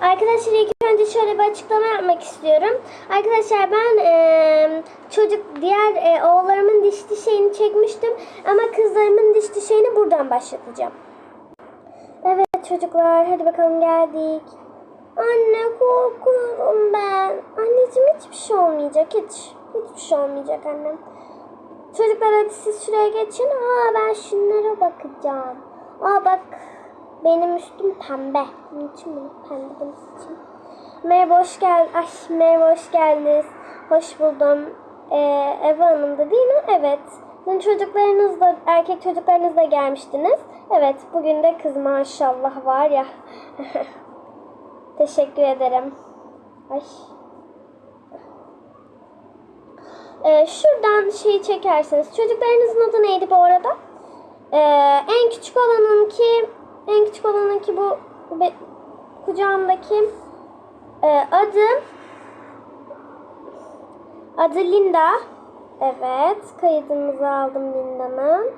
Arkadaşlar ilk önce şöyle bir açıklama yapmak istiyorum. Arkadaşlar ben e, çocuk diğer e, oğullarımın diş dişeğini çekmiştim. Ama kızlarımın diş dişeğini buradan başlatacağım. Evet çocuklar hadi bakalım geldik. Anne korkuyorum ben. Anneciğim hiçbir şey olmayacak hiç. Hiçbir şey olmayacak annem. Çocuklar hadi siz şuraya geçin. Aa ben şunlara bakacağım. Aa bak benim üstüm pembe. Bunun için bunu pembe seçeyim. Merhaba hoş gel. Ay merhaba hoş geldiniz. Hoş buldum. Ee, Eva Hanım da değil mi? Evet. Dün çocuklarınız da erkek çocuklarınız da gelmiştiniz. Evet bugün de kız maşallah var ya. Teşekkür ederim. Ay. Ee, şuradan şeyi çekerseniz. Çocuklarınızın adı neydi bu arada? Ee, en küçük olanınki en küçük olanınki bu be, kucağımdaki ee, adı adı Linda. Evet, kaydımızı aldım Linda'nın.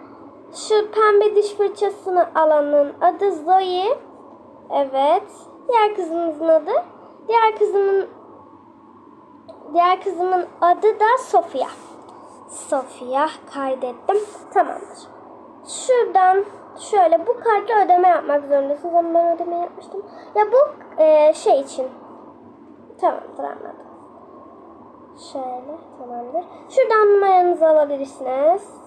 Şu pembe diş fırçasını alanın adı Zoe. Evet. Diğer kızımızın adı. Diğer kızımın diğer kızımın adı da Sofia. Sofia kaydettim. Tamamdır. Şuradan şöyle bu kartla ödeme yapmak zorundasınız ama ben ödeme yapmıştım. Ya bu e, şey için. Tamamdır anladım. Şöyle tamamdır. Şuradan numaranızı alabilirsiniz.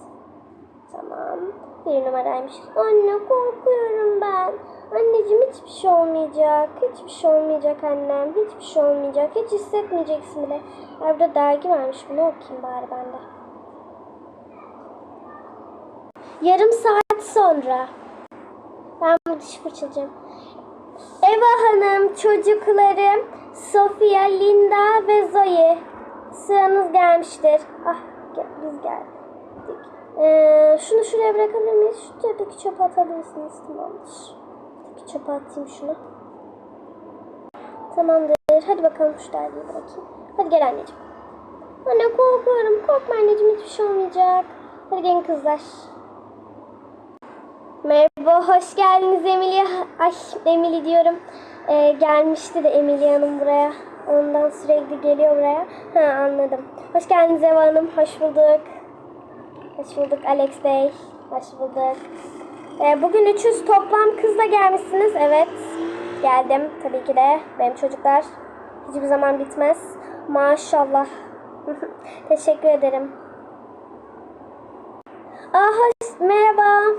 Tamam. Bir numaraymış. Anne korkuyorum ben. Anneciğim hiçbir şey olmayacak. Hiçbir şey olmayacak annem. Hiçbir şey olmayacak. Hiç hissetmeyeceksin bile. Ya burada dergi varmış. Bunu okuyayım bari ben de. Yarım saat sonra. Ben bu diş fırçalayacağım. Eva Hanım, çocuklarım, Sofia, Linda ve Zoe. Sıranız gelmiştir. Ah, biz geldik. Ee, şunu şuraya bırakabilir miyiz? Şuradaki çöpe atabilirsiniz. Tamamdır. Şuradaki çöpe atayım şunu. Tamamdır. Hadi bakalım şu dergiyi bırakayım. Hadi gel anneciğim. Anne korkuyorum. Korkma anneciğim hiçbir şey olmayacak. Hadi gelin kızlar. Merhaba, hoş geldiniz Emilia. Ay, Emily diyorum. Ee, gelmişti de Emilia Hanım buraya. Ondan sürekli geliyor buraya. Ha anladım. Hoş geldiniz Eva Hanım. Hoş bulduk. Hoş bulduk Alex Bey. Hoş bulduk. Ee, bugün 300 toplam kızla gelmişsiniz. Evet. Geldim tabii ki de. Benim çocuklar hiçbir zaman bitmez. Maşallah. Teşekkür ederim. Aa, hoş, merhaba.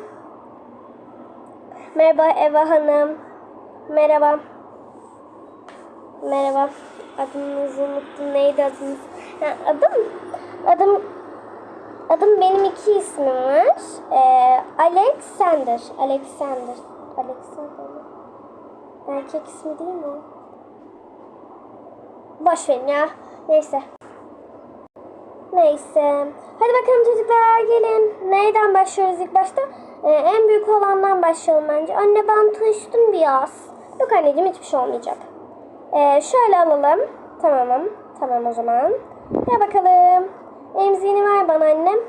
Merhaba Eva Hanım. Merhaba. Merhaba. Adınızı unuttum. Neydi adınız? Ha, adım? Adım Adım benim iki ismim var. Ee, Alexander. Alexander. Alexander? Erkek ismi değil mi? Boş verin ya. Neyse. Neyse. Hadi bakalım çocuklar gelin. Neyden başlıyoruz ilk başta? Ee, en büyük olandan başlayalım bence. Anne ben taştım biraz. Yok anneciğim hiçbir şey olmayacak. Ee, şöyle alalım. Tamamım. Tamam o zaman. Gel bakalım. Emziğini ver bana annem.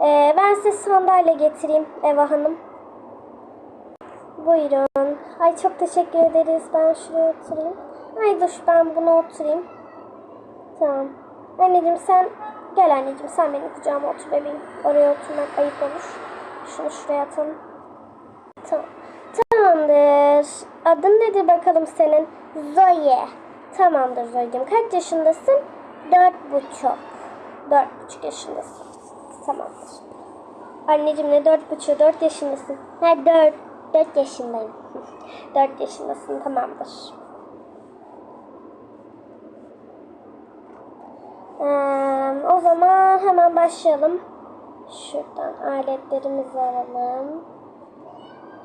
Ee, ben size sandalye getireyim Eva Hanım. Buyurun. Ay çok teşekkür ederiz. Ben şuraya oturayım. Ay dur ben buna oturayım. Tamam. Anneciğim sen gel anneciğim sen benim kucağıma otur bebeğim. Oraya oturmak ayıp olur. Şunu şuraya atalım. Tamam. Tamamdır. Adın nedir bakalım senin? Zoe. Tamamdır Zoe'cim. Kaç yaşındasın? Dört buçuk. Dört buçuk yaşındasın. Tamamdır. Anneciğim ne dört buçuğu? Dört yaşındasın. Ha dört. Dört yaşındayım. dört yaşındasın. Tamamdır. Ee, o zaman hemen başlayalım. Şuradan aletlerimizi alalım.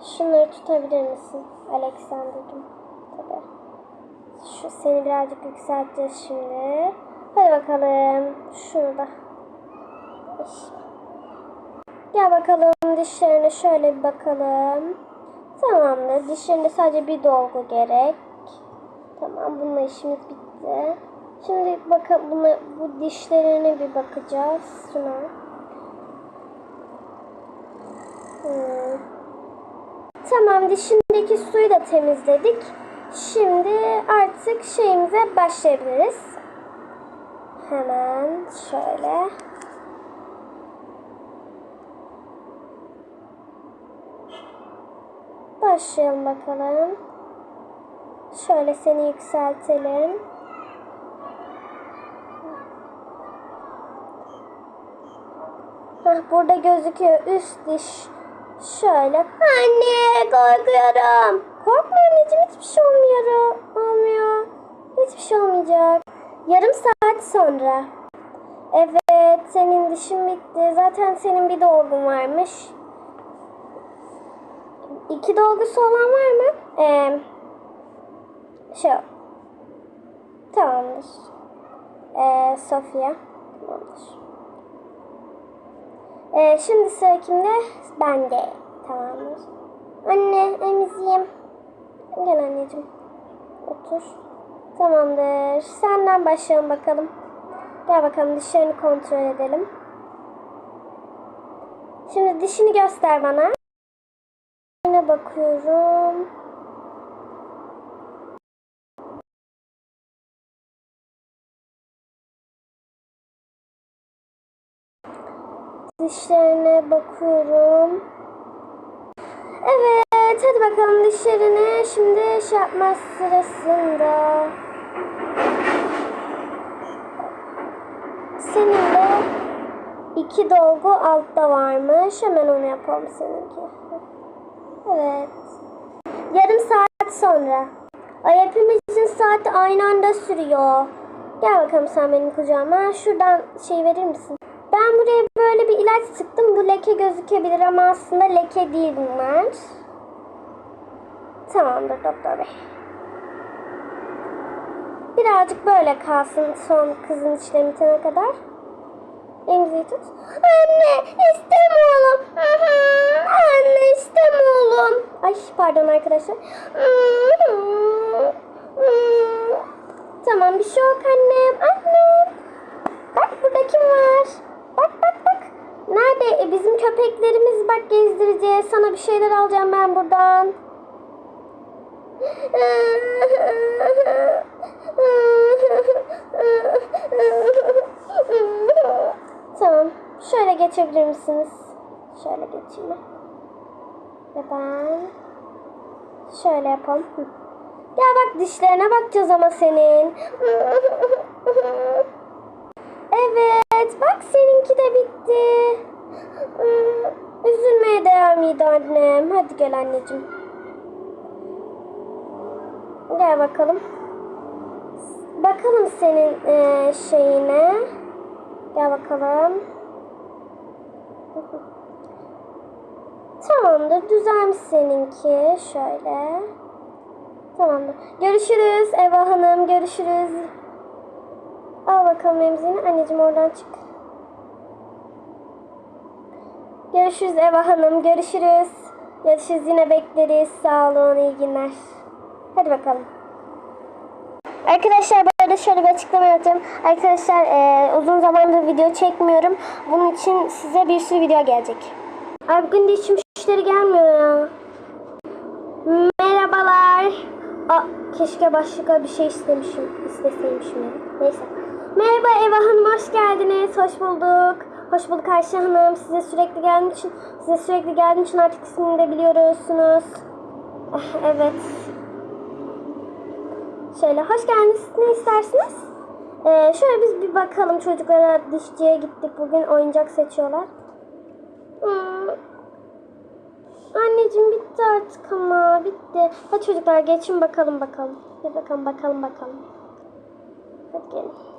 Şunları tutabilir misin Alexander'cığım? Tabii. Şu seni birazcık yükselteceğiz şimdi. Hadi bakalım. Şunu da. Gel bakalım dişlerine şöyle bir bakalım. Tamamdır. Dişlerinde sadece bir dolgu gerek. Tamam bununla işimiz bitti. Şimdi bakalım buna, bu dişlerine bir bakacağız. Şuna. Hmm. Tamam dişindeki suyu da temizledik. Şimdi artık şeyimize başlayabiliriz. Hemen şöyle. Başlayalım bakalım. Şöyle seni yükseltelim. Hah, burada gözüküyor üst diş. Şöyle. Anne korkuyorum. Korkma anneciğim hiçbir şey olmuyor. Olmuyor. Hiçbir şey olmayacak. Yarım saat sonra. Evet senin dişin bitti. Zaten senin bir dolgun varmış. İki dolgusu olan var mı? Ee, şu. Tamamdır. Ee, Sofya. Tamamdır. Ee, şimdi sıra kimde? Bende. Tamamdır. Anne emziyim. Gel anneciğim. Otur. Tamamdır. Senden başlayalım bakalım. Gel bakalım dişlerini kontrol edelim. Şimdi dişini göster bana. Yine bakıyorum. Dişlerine bakıyorum. Evet, hadi bakalım dişlerine. Şimdi şey yapma sırasında. Senin de iki dolgu altta varmış. Hemen onu yapalım seninki. Evet. Yarım saat sonra. Ay hepimizin saati aynı anda sürüyor. Gel bakalım sen benim kucağıma. Şuradan şey verir misin? Ben buraya böyle bir ilaç sıktım. Bu leke gözükebilir ama aslında leke değil bunlar. Tamamdır doktor bey. Birazcık böyle kalsın son kızın içleri bitene kadar. Emziği tut. Anne istemiyorum. Anne istemiyorum. Ay pardon arkadaşlar. Tamam bir şey yok annem. Annem. Bak burada kim var? Bak bak? E, bizim köpeklerimiz bak gezdireceğiz. Sana bir şeyler alacağım ben buradan. Tamam. Şöyle geçebilir misiniz? Şöyle geçeyim. Ve ben şöyle yapalım. Gel bak dişlerine bakacağız ama senin. Evet, bak seninki de bitti. Üzülmeye değer miydi annem? Hadi gel anneciğim. Gel bakalım. Bakalım senin eee, şeyine. Gel bakalım. Tamamdır. Düzelmiş seninki. Şöyle. Tamamdır. Görüşürüz Eva Hanım. Görüşürüz. Al bakalım emzini. Anneciğim oradan çık. Görüşürüz Eva Hanım. Görüşürüz. Görüşürüz. Yine bekleriz. Sağ olun. İyi günler. Hadi bakalım. Arkadaşlar arada şöyle bir açıklama yapacağım. Arkadaşlar eee, uzun zamandır video çekmiyorum. Bunun için size bir sürü video gelecek. Ay bugün de hiç müşteri gelmiyor ya. Merhabalar. Aa, keşke başka bir şey istemişim. İsteseymişim ya. Neyse. Merhaba Eva Hanım hoş geldiniz. Hoş bulduk. Hoş bulduk Ayşe Hanım. Size sürekli geldiğim için size sürekli geldiğim için artık ismini de biliyorsunuz. Ah, Evet. Şöyle hoş geldiniz. Ne istersiniz? Ee, şöyle biz bir bakalım çocuklara dişçiye gittik bugün oyuncak seçiyorlar. Hmm. Anneciğim bitti artık ama bitti. Hadi çocuklar geçin bakalım bakalım. Hadi bakalım bakalım bakalım. Hadi gelin.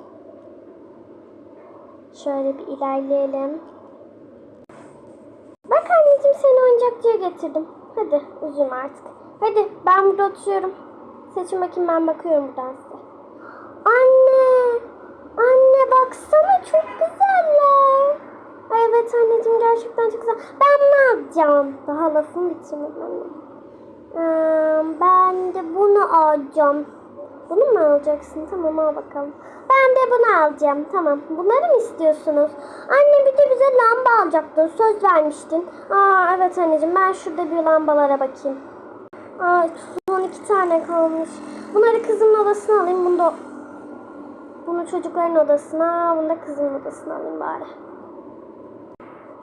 Şöyle bir ilerleyelim. Bak anneciğim seni oyuncakçıya getirdim. Hadi üzülme artık. Hadi ben burada oturuyorum. Seçin bakayım ben bakıyorum buradan size. Anne! Anne baksana çok güzeller. Evet anneciğim gerçekten çok güzel. Ben ne alacağım? Daha lafım bitirmedi anne. Ee, ben de bunu alacağım. Bunu mu alacaksın? Tamam al bakalım. Ben de bunu alacağım. Tamam. Bunları mı istiyorsunuz? Anne bir de bize lamba alacaktın. Söz vermiştin. Aa evet anneciğim ben şurada bir lambalara bakayım. Ay son iki tane kalmış. Bunları kızımın odasına alayım. Bunu da bunu çocukların odasına, bunu da kızımın odasına alayım bari.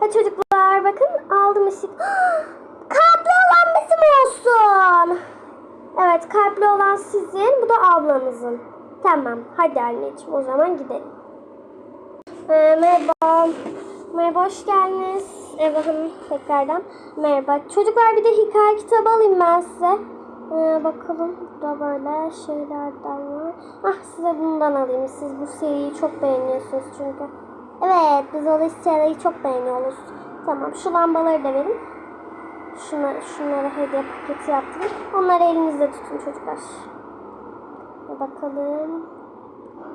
Ha çocuklar bakın aldım ışık. kalpli olan bizim olsun. Evet kalpli olan sizin, bu da ablanızın. Tamam hadi anneciğim o zaman gidelim. Ee, merhaba. Merhaba hoş geldiniz. Eva Hanım tekrardan. Merhaba. Çocuklar bir de hikaye kitabı alayım ben size. Ee, bakalım burada böyle şeylerden var. Ah size bundan alayım. Siz bu seriyi çok beğeniyorsunuz çünkü. Evet biz o seriyi çok beğeniyoruz. Tamam şu lambaları da verin. Şuna, şunlara hediye paketi yaptım. Onları elinizde tutun çocuklar. Bir bakalım.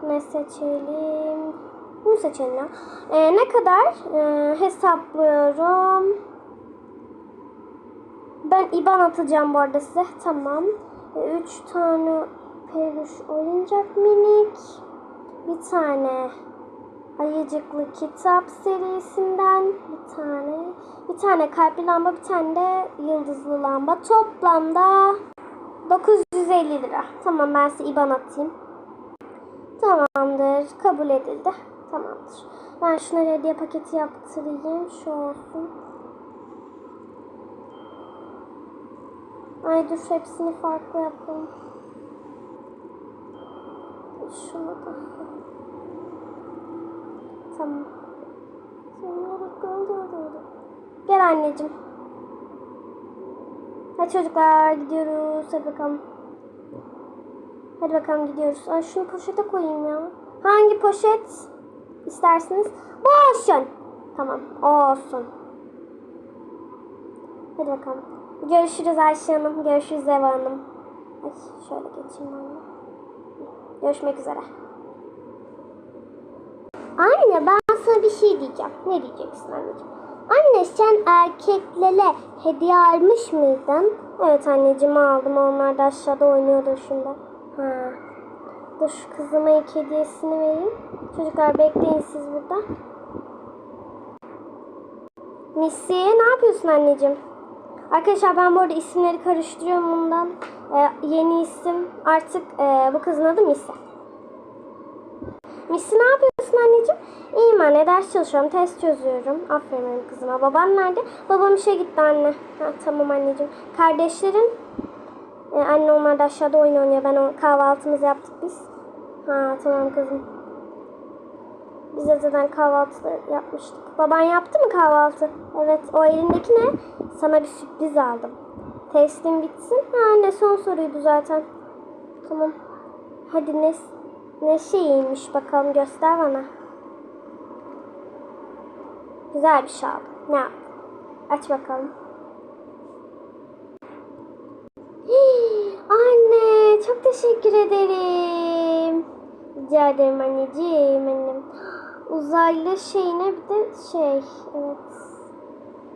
Ne seçelim? Bunu seçelim ya. Ee, ne kadar? Ee, hesaplıyorum. Ben IBAN atacağım bu arada size. Tamam. Ee, üç tane peluş oyuncak minik. Bir tane ayıcıklı kitap serisinden bir tane. Bir tane kalpli lamba, bir tane de yıldızlı lamba. Toplamda 950 lira. Tamam ben size IBAN atayım. Tamamdır. Kabul edildi. Tamamdır. Ben şunları hediye paketi yaptırayım. Şu olsun. Ay dur hepsini farklı yapalım. Şunu da. Tamam. Gel anneciğim. Hadi çocuklar gidiyoruz. Hadi bakalım. Hadi bakalım gidiyoruz. Ay şunu poşete koyayım ya. Hangi poşet istersiniz? Bu olsun. Tamam olsun. Hadi bakalım. Görüşürüz Ayşe Hanım. Görüşürüz Eva Hanım. Ay, şöyle geçeyim ben. Görüşmek üzere. Anne ben sana bir şey diyeceğim. Ne diyeceksin anneciğim? Anne sen erkeklere hediye almış mıydın? Evet anneciğim aldım. Onlar da aşağıda oynuyordu şimdi. Ha. Dur şu kızıma ilk hediyesini vereyim. Çocuklar bekleyin siz burada. Missy ne yapıyorsun anneciğim? Arkadaşlar ben bu arada isimleri karıştırıyorum bundan. Ee, yeni isim artık e, bu kızın adı Missy. Missy ne yapıyorsun anneciğim? İyiyim anne ders çalışıyorum test çözüyorum. Aferin benim kızıma. Baban nerede? Babam işe gitti anne. Ha, tamam anneciğim. Kardeşlerin? Ee, anne onlar da aşağıda oyun oynuyor. Ben o kahvaltımızı yaptık biz. Ha tamam kızım. Biz zaten kahvaltı yapmıştık. Baban yaptı mı kahvaltı? Evet. O elindeki ne? Sana bir sürpriz aldım. Testin bitsin. Ha ne son soruydu zaten. Tamam. Hadi ne, ne şeyiymiş bakalım göster bana. Güzel bir şey. Ne yaptın? Aç bakalım. Anne çok teşekkür ederim. Rica ederim anneciğim benim. Uzaylı şeyine bir de şey evet.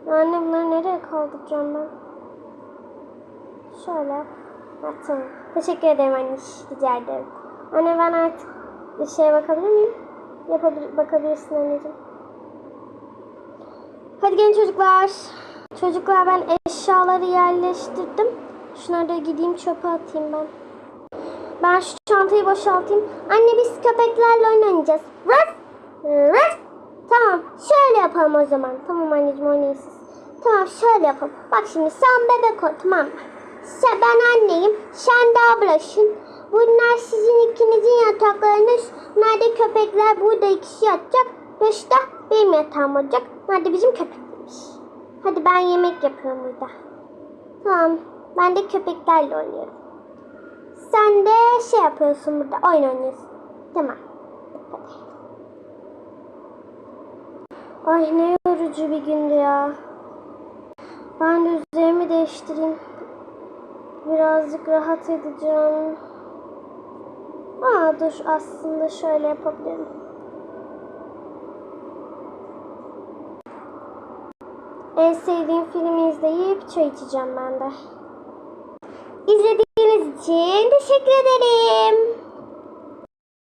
Anne bunları nereye kaldıracağım ben? Şöyle. Ha, tamam. Teşekkür ederim anne. Rica ederim. Anne ben artık bir şeye bakabilir miyim? Yapabilir, bakabilirsin anneciğim. Hadi gelin çocuklar. Çocuklar ben eşyaları yerleştirdim. Şunları da gideyim çöpe atayım ben. Ben şu çantayı boşaltayım. Anne biz köpeklerle oynayacağız. Raf! Raf! Tamam şöyle yapalım o zaman. Tamam anneciğim oynayın siz. Tamam şöyle yapalım. Bak şimdi sen bebek ol tamam? Sen, ben anneyim. Sen de ablasın. Bunlar sizin ikinizin yataklarınız. Nerede köpekler burada ikisi yatacak. Beşte benim yatağım olacak. Nerede bizim köpeklerimiz. Hadi ben yemek yapıyorum burada. Tamam. Ben de köpeklerle oynuyorum. Sen de şey yapıyorsun burada. Oyun oynuyorsun. Tamam. Ay ne yorucu bir gündü ya. Ben de üzerimi değiştireyim. Birazcık rahat edeceğim. Aa dur aslında şöyle yapabilirim. En sevdiğim filmi izleyip çay içeceğim ben de. İzlediğiniz için teşekkür ederim.